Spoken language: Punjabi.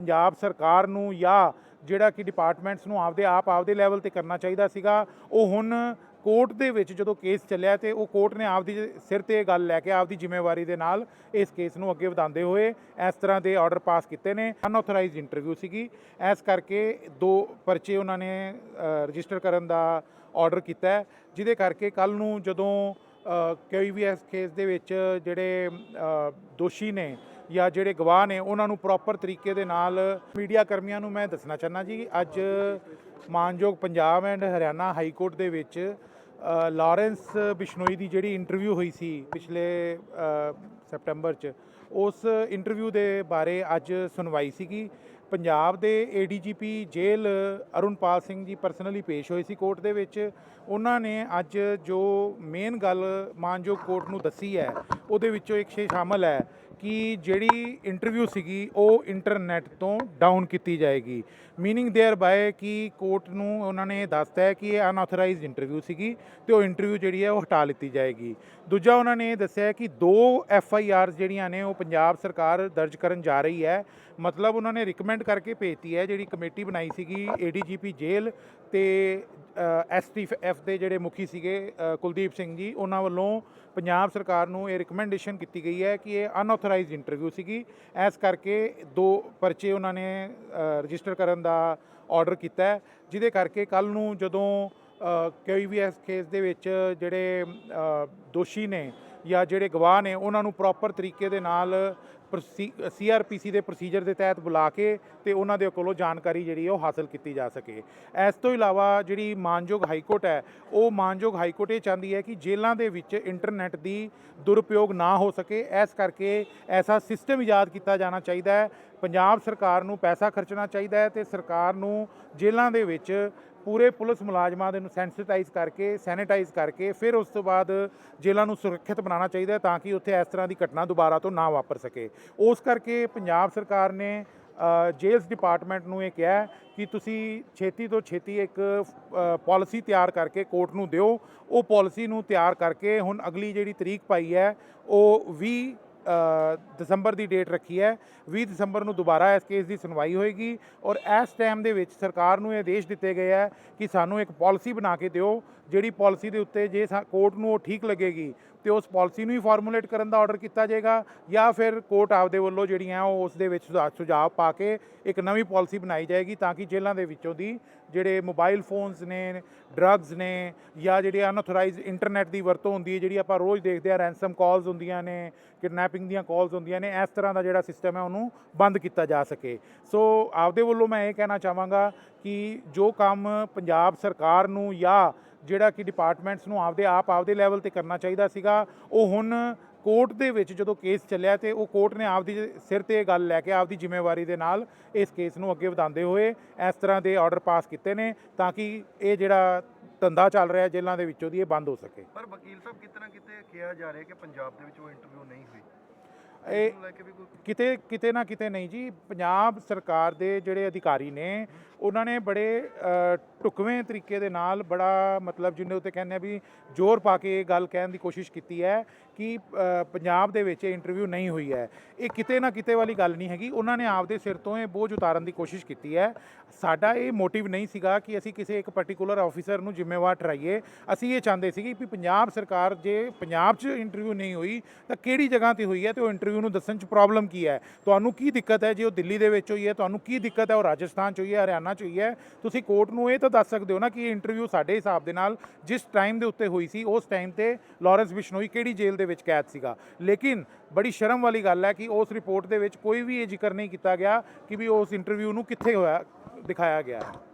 ਪੰਜਾਬ ਸਰਕਾਰ ਨੂੰ ਜਾਂ ਜਿਹੜਾ ਕਿ ਡਿਪਾਰਟਮੈਂਟਸ ਨੂੰ ਆਪਦੇ ਆਪ ਆਪਦੇ ਲੈਵਲ ਤੇ ਕਰਨਾ ਚਾਹੀਦਾ ਸੀਗਾ, ਉਹ ਹੁਣ ਕੋਰਟ ਦੇ ਵਿੱਚ ਜਦੋਂ ਕੇਸ ਚੱਲਿਆ ਤੇ ਉਹ ਕੋਰਟ ਨੇ ਆਪਦੀ ਸਿਰ ਤੇ ਇਹ ਗੱਲ ਲੈ ਕੇ ਆਪਦੀ ਜ਼ਿੰਮੇਵਾਰੀ ਦੇ ਨਾਲ ਇਸ ਕੇਸ ਨੂੰ ਅੱਗੇ ਵਧਾਉਂਦੇ ਹੋਏ ਇਸ ਤਰ੍ਹਾਂ ਦੇ ਆਰਡਰ ਪਾਸ ਕੀਤੇ ਨੇ। ਅਨਆਥੋਰਾਈਜ਼ਡ ਇੰਟਰਵਿਊ ਸੀਗੀ। ਇਸ ਕਰਕੇ ਦੋ ਪਰਚੇ ਉਹਨਾਂ ਨੇ ਰਜਿਸਟਰ ਕਰਨ ਦਾ ਆਰਡਰ ਕੀਤਾ ਜਿਹਦੇ ਕਰਕੇ ਕੱਲ ਨੂੰ ਜਦੋਂ ਕੋਈ ਵੀ ਇਸ ਕੇਸ ਦੇ ਵਿੱਚ ਜਿਹੜੇ ਦੋਸ਼ੀ ਨੇ ਜਾਂ ਜਿਹੜੇ ਗਵਾਹ ਨੇ ਉਹਨਾਂ ਨੂੰ ਪ੍ਰੋਪਰ ਤਰੀਕੇ ਦੇ ਨਾਲ ਮੀਡੀਆ ਕਰਮੀਆਂ ਨੂੰ ਮੈਂ ਦੱਸਣਾ ਚਾਹੁੰਦਾ ਜੀ ਅੱਜ ਮਾਨਯੋਗ Punjab and Haryana high court ਦੇ ਵਿੱਚ ਅ, ਲਾਰੈਂਸ ਬਿਸ਼ਨੋਈ ਦੀ ਜਿਹੜੀ ਇੰਟਰਵਿਊ ਹੋਈ ਸੀ ਪਿਛਲੇ ਅ, ਸੈਪਟੈਂਬਰ 'ਚ ਉਸ ਇੰਟਰਵਿਊ ਦੇ ਬਾਰੇ ਅੱਜ ਸੁਣਵਾਈ ਸੀਗੀ। ਪੰਜਾਬ ਦੇ ਏਡੀਜੀਪੀ ਜੇਲ੍ਹ ਅਰੁਣਪਾਲ ਸਿੰਘ ਜੀ ਪਰਸਨਲੀ ਪੇਸ਼ ਹੋਏ ਸੀ ਕੋਰਟ ਦੇ ਵਿੱਚ। ਉਹਨਾਂ ਨੇ ਅੱਜ ਜੋ ਮੇਨ ਗੱਲ ਮਾਨਯੋਗ ਕੋਰਟ ਨੂੰ ਦੱਸੀ ਹੈ, ਉਹਦੇ ਵਿੱਚੋਂ ਇੱਕ ਸ਼ੇ ਸ਼ਾਮਲ ਹੈ। ਕਿ ਜਿਹੜੀ ਇੰਟਰਵਿਊ ਸੀਗੀ ਉਹ ਇੰਟਰਨੈਟ ਤੋਂ ਡਾਊਨ ਕੀਤੀ ਜਾਏਗੀ ਮੀਨਿੰਗ देयर ਬਾਏ ਕਿ ਕੋਰਟ ਨੂੰ ਉਹਨਾਂ ਨੇ ਦੱਸਤਾ ਹੈ ਕਿ ਇਹ ਅਨਆਥੋਰਾਈਜ਼ਡ ਇੰਟਰਵਿਊ ਸੀਗੀ ਤੇ ਉਹ ਇੰਟਰਵਿਊ ਜਿਹੜੀ ਹੈ ਉਹ ਹਟਾ ਲਿੱਤੀ ਜਾਏਗੀ ਦੂਜਾ ਉਹਨਾਂ ਨੇ ਇਹ ਦੱਸਿਆ ਹੈ ਕਿ ਦੋ ਐਫ ਆਈ ਆਰਸ ਜਿਹੜੀਆਂ ਨੇ ਉਹ ਪੰਜਾਬ ਸਰਕਾਰ ਦਰਜ ਕਰਨ ਜਾ ਰਹੀ ਹੈ ਮਤਲਬ ਉਹਨਾਂ ਨੇ ਰਿਕਮੈਂਡ ਕਰਕੇ ਭੇਜਤੀ ਹੈ ਜਿਹੜੀ ਕਮੇਟੀ ਬਣਾਈ ਸੀਗੀ ਏਡੀਜੀਪੀ ਜੇਲ੍ਹ ਤੇ ਐਸਟੀਐਫ ਦੇ ਜਿਹੜੇ ਮੁਖੀ ਸੀਗੇ ਅ, ਕੁਲਦੀਪ ਸਿੰਘ ਜੀ ਉਹਨਾਂ ਵੱਲੋਂ ਪੰਜਾਬ ਸਰਕਾਰ ਨੂੰ ਇਹ ਰਿਕਮੈਂਡੇਸ਼ਨ ਕੀਤੀ ਗਈ ਹੈ ਕਿ ਇਹ ਅਨਆਥੋਰਾਈਜ਼ਡ ਇੰਟਰਵਿਊ ਸੀਗੀ। ਇਸ ਕਰਕੇ ਦੋ ਪਰਚੇ ਉਹਨਾਂ ਨੇ ਰਜਿਸਟਰ ਕਰਨ ਦਾ ਆਰਡਰ ਕੀਤਾ ਜਿਹਦੇ ਕਰਕੇ ਕੱਲ ਨੂੰ ਜਦੋਂ ਕੋਈ ਵੀ ਇਸ ਕੇਸ ਦੇ ਵਿੱਚ ਜਿਹੜੇ ਦੋਸ਼ੀ ਨੇ ਜਾਂ ਜਿਹੜੇ ਗਵਾਹ ਨੇ, ਉਹਨਾਂ ਨੂੰ ਪ੍ਰੋਪਰ ਤਰੀਕੇ ਦੇ ਨਾਲ ਸੀਆਰਪੀਸੀ ਦੇ ਪ੍ਰੋਸੀਜਰ ਦੇ ਤਹਿਤ ਬੁਲਾ ਕੇ ਤੇ ਉਹਨਾਂ ਦੇ ਕੋਲੋਂ ਜਾਣਕਾਰੀ ਜਿਹੜੀ ਉਹ ਹਾਸਲ ਕੀਤੀ ਜਾ ਸਕੇ। ਇਸ ਤੋਂ ਇਲਾਵਾ ਜਿਹੜੀ ਮਾਨਯੋਗ ਹਾਈ ਕੋਰਟ ਹੈ, ਉਹ ਮਾਨਯੋਗ ਹਾਈ ਕੋਰਟ ਇਹ ਚਾਹੁੰਦੀ ਹੈ ਕਿ ਜੇਲ੍ਹਾਂ ਦੇ ਵਿੱਚ ਇੰਟਰਨੈਟ ਦੀ ਦੁਰਉਪਯੋਗ ਨਾ ਹੋ ਸਕੇ। ਇਸ ਕਰਕੇ ਐਸਾ ਸਿਸਟਮ ਇਜਾਦ ਕੀਤਾ ਜਾਣਾ ਚਾਹੀਦਾ ਹੈ ਪੰਜਾਬ ਸਰਕਾਰ ਨੂੰ ਪੈਸਾ ਖਰਚਣਾ ਚਾਹੀਦਾ ਹੈ ਤੇ ਸਰਕਾਰ ਨੂੰ ਜੇਲ੍ਹਾਂ ਦੇ ਵਿੱਚ ਪੂਰੇ ਪੁਲਿਸ ਮੁਲਾਜ਼ਮਾਂ ਦੇ ਨੂੰ ਸੈਂਸਿਟਾਈਜ਼ ਕਰਕੇ ਸੈਨੀਟਾਈਜ਼ ਕਰਕੇ ਫਿਰ ਉਸ ਤੋਂ ਬਾਅਦ ਜੇਲ੍ਹਾਂ ਨੂੰ ਸੁਰੱਖਿਅਤ ਬਣਾਉਣਾ ਚਾਹੀਦਾ ਹੈ ਤਾਂ ਕਿ ਉੱਥੇ ਇਸ ਤਰ੍ਹਾਂ ਦੀ ਘਟਨਾ ਦੁਬਾਰਾ ਤੋਂ ਨਾ ਵਾਪਰ ਸਕੇ। ਉਸ ਕਰਕੇ ਪੰਜਾਬ ਸਰਕਾਰ ਨੇ ਅ, ਜੇਲਸ ਡਿਪਾਰਟਮੈਂਟ ਨੂੰ ਇਹ ਕਿਹਾ ਕਿ ਤੁਸੀਂ ਛੇਤੀ ਤੋਂ ਛੇਤੀ ਇੱਕ ਪਾਲਿਸੀ ਤਿਆਰ ਕਰਕੇ ਕੋਰਟ ਨੂੰ ਦਿਓ। ਉਹ ਪਾਲਿਸੀ ਨੂੰ ਤਿਆਰ ਕਰਕੇ ਹੁਣ ਅਗਲੀ ਜਿਹੜੀ ਤਰੀਕ ਪਾਈ ਹੈ ਉਹ 20 ਦਸੰਬਰ ਦੀ ਡੇਟ ਰੱਖੀ ਹੈ। 20 ਦਸੰਬਰ ਨੂੰ ਦੁਬਾਰਾ ਇਸ ਕੇਸ ਦੀ ਸੁਣਵਾਈ ਹੋਏਗੀ ਔਰ ਇਸ ਟਾਈਮ ਦੇ ਵਿੱਚ ਸਰਕਾਰ ਨੂੰ ਇਹ ਆਦੇਸ਼ ਦਿੱਤੇ ਗਏ ਹੈ ਕਿ ਸਾਨੂੰ ਇੱਕ ਪਾਲਿਸੀ ਬਣਾ ਕੇ ਦਿਓ, ਜਿਹੜੀ ਪਾਲਿਸੀ ਦੇ ਉੱਤੇ ਜੇ ਸਾ- ਕੋਰਟ ਨੂੰ ਉਹ ਠੀਕ ਲੱਗੇਗੀ, ਤੇ ਉਸ ਪਾਲਿਸੀ ਨੂੰ ਹੀ ਫਾਰਮੂਲੇਟ ਕਰਨ ਦਾ ਆਰਡਰ ਕੀਤਾ ਜਾਏਗਾ ਜਾਂ ਫਿਰ ਕੋਰਟ ਆਪਦੇ ਵੱਲੋਂ ਜਿਹੜੀਆਂ ਉਹ ਉਸ ਦੇ ਵਿੱਚ ਸੁਧਾ- ਸੁਝਾਅ ਪਾ ਕੇ ਇੱਕ ਨਵੀਂ ਪਾਲਿਸੀ ਬਣਾਈ ਜਾਏਗੀ ਤਾਂ ਕਿ ਜੇਲ੍ਹਾਂ ਦੇ ਵਿੱਚੋਂ ਦੀ ਜਿਹੜੇ ਮੋਬਾਈਲ ਫੋਨਸ ਨੇ ਡਰੱਗਸ ਨੇ ਜਾਂ ਜਿਹੜੇ ਅਨਆਥੋਰਾਈਜ਼ਡ ਇੰਟਰਨੈਟ ਦੀ ਵਰਤੋਂ ਹੁੰਦੀ ਹੈ, ਜਿਹੜੀ ਆਪਾਂ ਰੋਜ਼ ਦੇਖਦੇ ਆ ਰੈਂਸਮ ਕਾਲਸ ਹੁੰਦੀਆਂ ਨੇ ਕਿਡਨੈਪਿੰਗ ਦੀਆਂ ਕਾਲਸ ਹੁੰਦੀਆਂ ਨੇ, ਇਸ ਤਰ੍ਹਾਂ ਦਾ ਜਿਹੜਾ ਸਿਸਟਮ ਹੈ ਉਹਨੂੰ ਬੰਦ ਕੀਤਾ ਜਾ ਸਕੇ। ਸੋ ਆਪਦੇ ਵੱਲੋਂ ਮੈਂ ਇਹ ਕਹਿਣਾ ਚਾਹਾਂਗਾ ਕਿ ਜੋ ਕੰਮ ਪੰਜਾਬ ਸਰਕਾਰ ਨੂੰ ਜਾਂ ਜਿਹੜਾ ਕਿ ਡਿਪਾਰਟਮੈਂਟਸ ਨੂੰ ਆਪਦੇ ਆਪ, ਆਪਦੇ ਲੈਵਲ ਤੇ ਕਰਨਾ ਚਾਹੀਦਾ ਸੀਗਾ, ਉਹ ਹੁਣ ਕੋਰਟ ਦੇ ਵਿੱਚ ਜਦੋਂ ਕੇਸ ਚੱਲਿਆ ਤੇ ਉਹ ਕੋਰਟ ਨੇ ਆਪਦੀ ਸਿਰ ਤੇ ਇਹ ਗੱਲ ਲੈ ਕੇ ਆਪਦੀ ਜ਼ਿੰਮੇਵਾਰੀ ਦੇ ਨਾਲ ਇਸ ਕੇਸ ਨੂੰ ਅੱਗੇ ਵਧਾਉਂਦੇ ਹੋਏ ਇਸ ਤਰ੍ਹਾਂ ਦੇ ਆਰਡਰ ਪਾਸ ਕੀਤੇ ਨੇ ਤਾਂ ਕਿ ਇਹ ਜਿਹੜਾ ਧੰਦਾ ਚੱਲ ਰਿਹਾ ਜੇਲ੍ਹਾਂ ਦੇ ਵਿੱਚੋਂ ਦੀ ਇਹ ਬੰਦ ਹੋ ਸਕੇ। ਪਰ ਵਕੀਲ ਸਾਹਿਬ ਕਿਤੇ ਨਾ ਕਿਤੇ ਕਿਹਾ ਜਾ ਰਿਹਾ ਕਿ ਪੰਜਾਬ ਦੇ ਵਿੱਚ ਉਹ ਇੰਟਰਵਿਊ ਨਹੀਂ ਹੋਈ? ਇਹ ਕਿਤੇ ਕਿਤੇ ਨਾ ਕਿਤੇ ਨਹੀਂ ਜੀ ਪੰਜਾਬ ਸਰਕਾਰ ਦੇ ਜਿਹੜੇ ਅਧਿਕਾਰੀ ਨੇ ਉਹਨਾਂ ਨੇ ਬੜੇ ਢੁਕਵੇਂ ਤਰੀਕੇ ਦੇ ਨਾਲ ਬੜਾ ਮਤਲਬ ਜਿਹਨੇ ਉੱਤੇ ਕਹਿੰਦੇ ਆ ਵੀ ਜ਼ੋਰ ਪਾ ਕੇ ਇਹ ਗੱਲ ਕਹਿਣ ਦੀ ਕੋਸ਼ਿਸ਼ ਕੀਤੀ ਹੈ ਕਿ ਪੰਜਾਬ ਦੇ ਵਿੱਚ ਇਹ ਇੰਟਰਵਿਊ ਨਹੀਂ ਹੋਈ ਹੈ। ਇਹ ਕਿਤੇ ਨਾ ਕਿਤੇ ਵਾਲੀ ਗੱਲ ਨਹੀਂ ਹੈਗੀ। ਉਹਨਾਂ ਨੇ ਆਪਦੇ ਸਿਰ ਤੋਂ ਇਹ ਬੋਝ ਉਤਾਰਨ ਦੀ ਕੋਸ਼ਿਸ਼ ਕੀਤੀ ਹੈ। ਸਾਡਾ ਇਹ ਮੋਟਿਵ ਨਹੀਂ ਸੀਗਾ ਕਿ ਅਸੀਂ ਕਿਸੇ ਇੱਕ ਪਾਰਟਿਕੂਲਰ ਆਫੀਸਰ ਨੂੰ ਜ਼ਿੰਮੇਵਾਰ ਠਹਿਰਾਈਏ। ਅਸੀਂ ਇਹ ਚਾਹੁੰਦੇ ਸੀਗੇ ਕਿ ਪੰਜਾਬ ਸਰਕਾਰ ਜੇ ਪੰਜਾਬ 'ਚ ਇੰਟਰਵਿਊ ਨਹੀਂ ਹੋਈ, ਤਾਂ ਕਿਹੜੀ ਜਗ੍ਹਾ ਤੇ ਹੋਈ ਹੈ ਤੇ ਉਹ ਇੰਟਰਵਿਊ ਨੂੰ ਦੱਸਣ 'ਚ ਪ੍ਰੋਬਲਮ ਕੀ ਹੈ? ਤੁਹਾਨੂੰ ਕੀ ਦਿੱਕਤ ਹੈ? ਜੇ ਉਹ ਦਿੱਲੀ ਦੇ ਵਿੱਚ ਹੋਈ ਹੈ, ਤੁਹਾਨੂੰ ਕੀ ਦਿੱਕਤ ਹੈ? ਉਹ ਰਾਜਸਥਾਨ 'ਚ ਹੋਈ ਹੈ, ਹਰਿਆਣਾ 'ਚ ਹੋਈ ਹੈ। ਤੁਸੀਂ ਕੋਰਟ ਨੂੰ ਇਹ ਤਾਂ ਦੱਸ ਸਕਦੇ ਹੋ ਨਾ ਕਿ ਇਹ ਇੰਟਰਵਿਊ ਸਾਡੇ ਹਿਸਾਬ ਦੇ ਨਾਲ ਜਿਸ ਟਾਈਮ ਦੇ ਉੱਤੇ ਹੋਈ ਸੀ, ਉਸ ਟਾਈਮ ਤੇ ਲਾਰੈਂਸ ਬਿਸ਼ਨੋਈ ਕਿਹੜੀ ਜੇਲ੍ਹ ਦੇ ਵਿੱਚ ਕੈਦ ਸੀਗਾ। ਲੇਕਿਨ ਬੜੀ ਸ਼ਰਮ ਵਾਲੀ ਗੱਲ ਹੈ ਕਿ ਉਸ ਰਿਪੋਰਟ ਦੇ ਵਿੱਚ ਕੋਈ ਵੀ ਇਹ ਜ਼ਿਕਰ ਨਹੀਂ ਕੀਤਾ ਗਿਆ ਕਿ ਵੀ ਉਸ ਇੰਟਰਵਿਊ ਨੂੰ ਕਿੱਥੇ ਹੋਇਆ, ਦਿਖਾਇਆ ਗਿਆ। ਹੈ